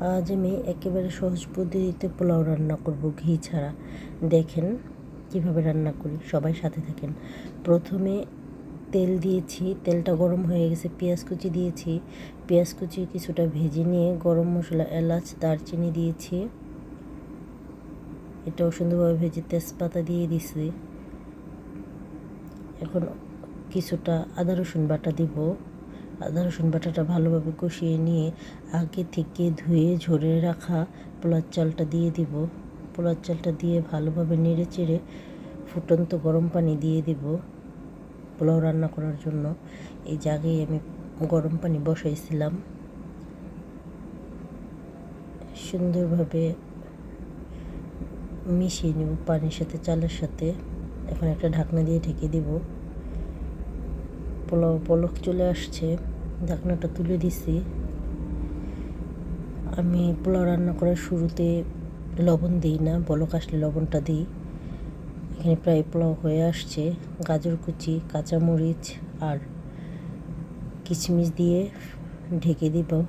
আজ আমি একেবারে সহজ পদ্ধতিতে পোলাও রান্না করব ঘি ছাড়া। দেখেন কীভাবে রান্না করি, সবাই সাথে থাকেন। প্রথমে তেল দিয়েছি, তেলটা গরম হয়ে গেছে, পেঁয়াজ কুচি দিয়েছি। পেঁয়াজ কুচি কিছুটা ভেজে নিয়ে গরম মশলা, এলাচ, দারচিনি দিয়েছি। এটাও সুন্দরভাবে ভেজে তেজপাতা দিয়ে দিছি। এখন কিছুটা আদা রসুন বাটা দিব। আদা, রসুন বাটাটা ভালোভাবে কষিয়ে নিয়ে আগে থেকে ধুয়ে ঝরে রাখা পোলার চালটা দিয়ে দিব। পোলার চালটা দিয়ে ভালোভাবে নেড়ে চেড়ে ফুটন্ত গরম পানি দিয়ে দিব পোলাও রান্না করার জন্য। এই জায়গায় আমি গরম পানি বসাইছিলাম। সুন্দরভাবে মিশিয়ে নেব পানির সাথে, চালের সাথে। এখন একটা ঢাকনা দিয়ে ঢেকে দিব। পলক চলে আসছে। ঢাকনাটা তুলে দিছি। আমি পোলাও রান্না করার শুরুতে লবণ দিই না বলক আসলে লবণটা দিই। এখানে প্রায় পোলাও হয়ে আসছে। গাজর কুচি, কাঁচামরিচ আর কিশমিশ দিয়ে ঢেকে দিব।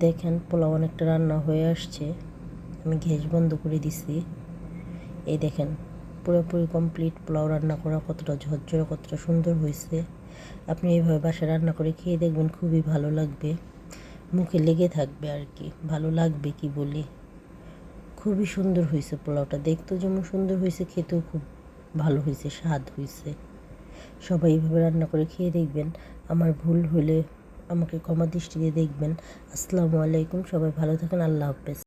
দেখেন পোলাও অনেকটা রান্না হয়ে আসছে। আমি গ্যাস বন্ধ করে দিছি। এই দেখেন। পুরোপুরি কমপ্লিট পোলাও রান্না করা কতটা ঝরঝরে, কতটা সুন্দর হয়েছে। আপনি এইভাবে বাসায় রান্না করে খেয়ে দেখবেন খুবই ভালো লাগবে। মুখে লেগে থাকবে আর কি, ভালো লাগবে কি বলি। খুবই সুন্দর হয়েছে পোলাওটা, দেখতেও যেমন সুন্দর হয়েছে, খেতেও খুব ভালো হয়েছে, স্বাদ হয়েছে। সবাই এইভাবে রান্না করে খেয়ে দেখবেন। আমার ভুল হলে আমাকে ক্ষমা দৃষ্টিতে দেখবেন। আসসালামু আলাইকুম, সবাই ভালো থাকেন, আল্লাহ হাফেজ।